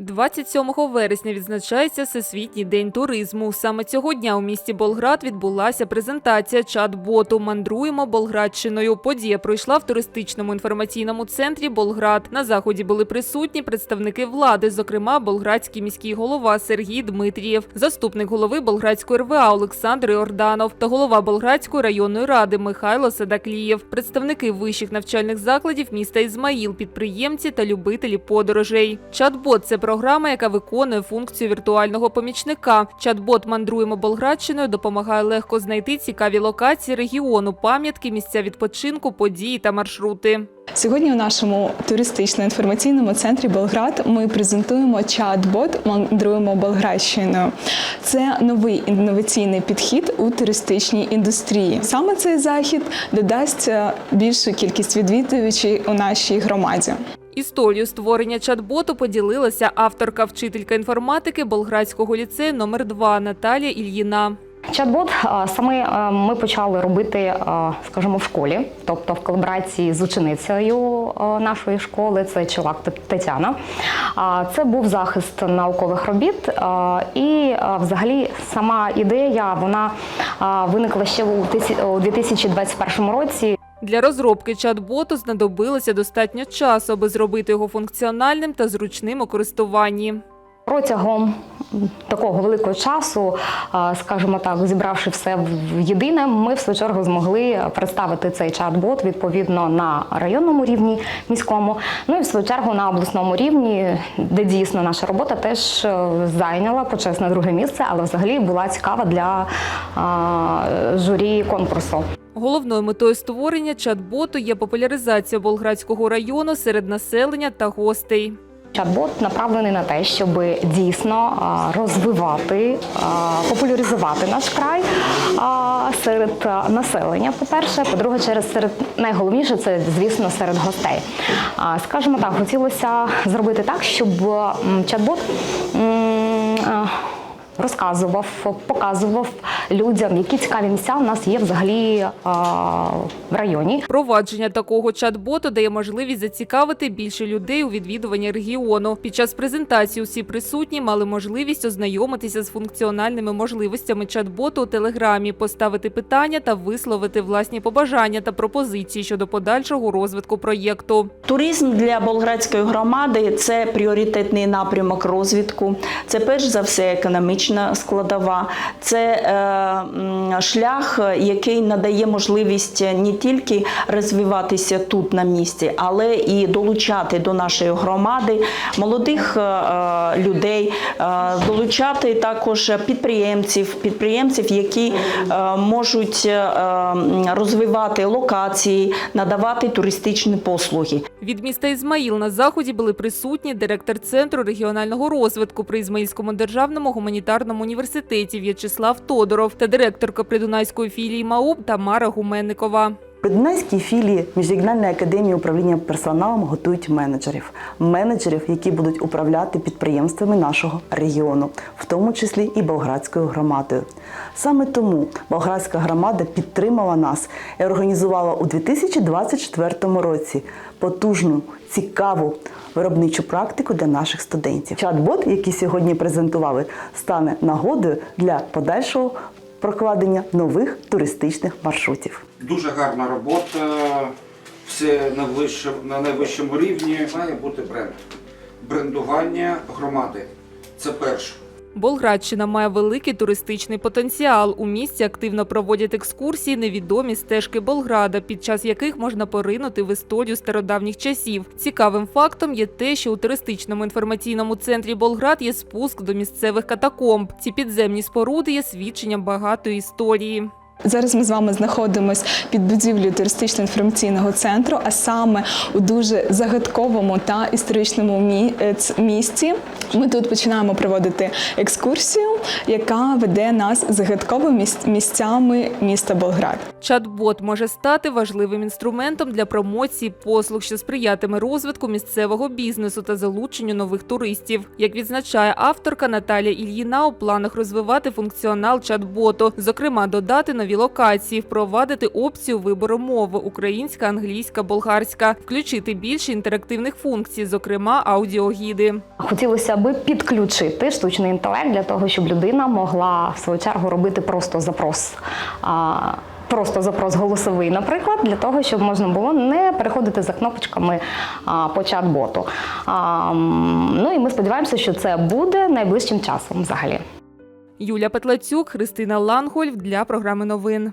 27 вересня відзначається Всесвітній день туризму. Саме цього дня у місті Болград відбулася презентація чат-боту Мандруємо Болградщиною. Подія пройшла в туристичному інформаційному центрі Болград. На заході були присутні представники влади, зокрема болградський міський голова Сергій Дмитрієв, заступник голови Болградської РВА Олександр Іорданов та голова Болградської районної ради Михайло Садаклієв, представники вищих навчальних закладів міста Ізмаїл, підприємці та любителі подорожей. Чат-бот це програма, яка виконує функцію віртуального помічника. Чат-бот мандруємо Болградщиною допомагає легко знайти цікаві локації регіону, пам'ятки, місця відпочинку, події та маршрути. Сьогодні у нашому туристично-інформаційному центрі Болград ми презентуємо чат-бот Мандруємо Болградщиною. Це новий інноваційний підхід у туристичній індустрії. Саме цей захід додасть е, більшу кількість відвідувачів у нашій громаді. Історію створення чат-боту поділилася авторка вчителька інформатики Болградського ліцею номер 2 Наталія Ільїна. Чат-бот саме ми почали робити, скажімо, в школі, тобто в колаборації з ученицею нашої школи, це Тет- Тетяна. Це був захист наукових робіт. І взагалі сама ідея вона виникла ще у 2021 році. Для розробки чат-боту знадобилося достатньо часу, аби зробити його функціональним та зручним у користуванні. Протягом такого великого часу, скажімо так, зібравши все в єдине, ми в свою чергу змогли представити цей чат-бот відповідно на районному рівні міському. Ну і в свою чергу на обласному рівні, де дійсно наша робота теж е, зайняла почесне друге місце, але взагалі була цікава для журі конкурсу. Головною метою створення чат-боту є популяризація Болградського району серед населення та гостей. Чат-бот направлений на те, щоб дійсно розвивати, популяризувати наш край серед населення. По-перше, по-друге, через серед найголовніше це, звісно, серед гостей. Скажімо так, хотілося зробити так, щоб чат-бот. Розказував, показував людям, які цікаві місця у нас є взагалі а, в районі. Провадження такого чат-боту дає можливість зацікавити більше людей у відвідуванні регіону. Під час презентації усі присутні мали можливість ознайомитися з функціональними можливостями чат-боту у телеграмі, поставити питання та висловити власні побажання та пропозиції щодо подальшого розвитку проєкту. Туризм для болградської громади це пріоритетний напрямок розвитку. Це перш за все економічна складова. Це е, шлях, який надає можливість не тільки розвиватися тут на місці, але і долучати до нашої громади молодих е, е, людей, долучати також підприємців, підприємців, які можуть розвивати локації, надавати туристичні послуги. Від міста Ізмаїл на заході були присутні директор центру регіонального розвитку при Ізмаїльському державному гуманітарному університеті В'ячеслав Тодоров та директорка придунайської філії МАУП Тамара Гуменникова. При Дунайській філії Міжрегіональної академії управління персоналом готують менеджерів, менеджерів, які будуть управляти підприємствами нашого регіону, в тому числі і Болградською громадою. Саме тому Болградська громада підтримала нас і організувала у 2024 році потужну, цікаву виробничу практику для наших студентів. Чат-бот, який сьогодні презентували, стане нагодою для подальшого прокладення нових туристичних маршрутів. Дуже гарна робота, все на, вищому, на найвищому рівні. Має бути бренд. Брендування громади. Це перше. Болградщина має великий туристичний потенціал. У місті активно проводять екскурсії невідомі стежки Болграда, під час яких можна поринути в історію стародавніх часів. Цікавим фактом є те, що у туристичному інформаційному центрі Болград є спуск до місцевих катакомб. Ці підземні споруди є свідченням багатої історії. Зараз ми з вами знаходимося під будівлею туристично-інформаційного центру, а саме у дуже загадковому та історичному е, місці. Ми тут починаємо проводити екскурсію, яка веде нас загадковими місць- місцями міста Болград. Чат-бот може стати важливим інструментом для промоції послуг, що сприятиме розвитку місцевого бізнесу та залученню нових туристів. Як відзначає авторка Наталія Ільїна, у планах розвивати функціонал чат-боту, зокрема додати нові нові локації, впровадити опцію вибору мови українська, англійська, болгарська, включити більше інтерактивних функцій, зокрема аудіогіди. Хотілося би підключити штучний інтелект для того, щоб людина могла в свою чергу робити просто запрос. Просто запрос голосовий, наприклад, для того, щоб можна було не переходити за кнопочками а, по чат-боту. Ну і ми сподіваємося, що це буде найближчим часом взагалі. Юля Петлацюк, Христина Лангольф для програми новин.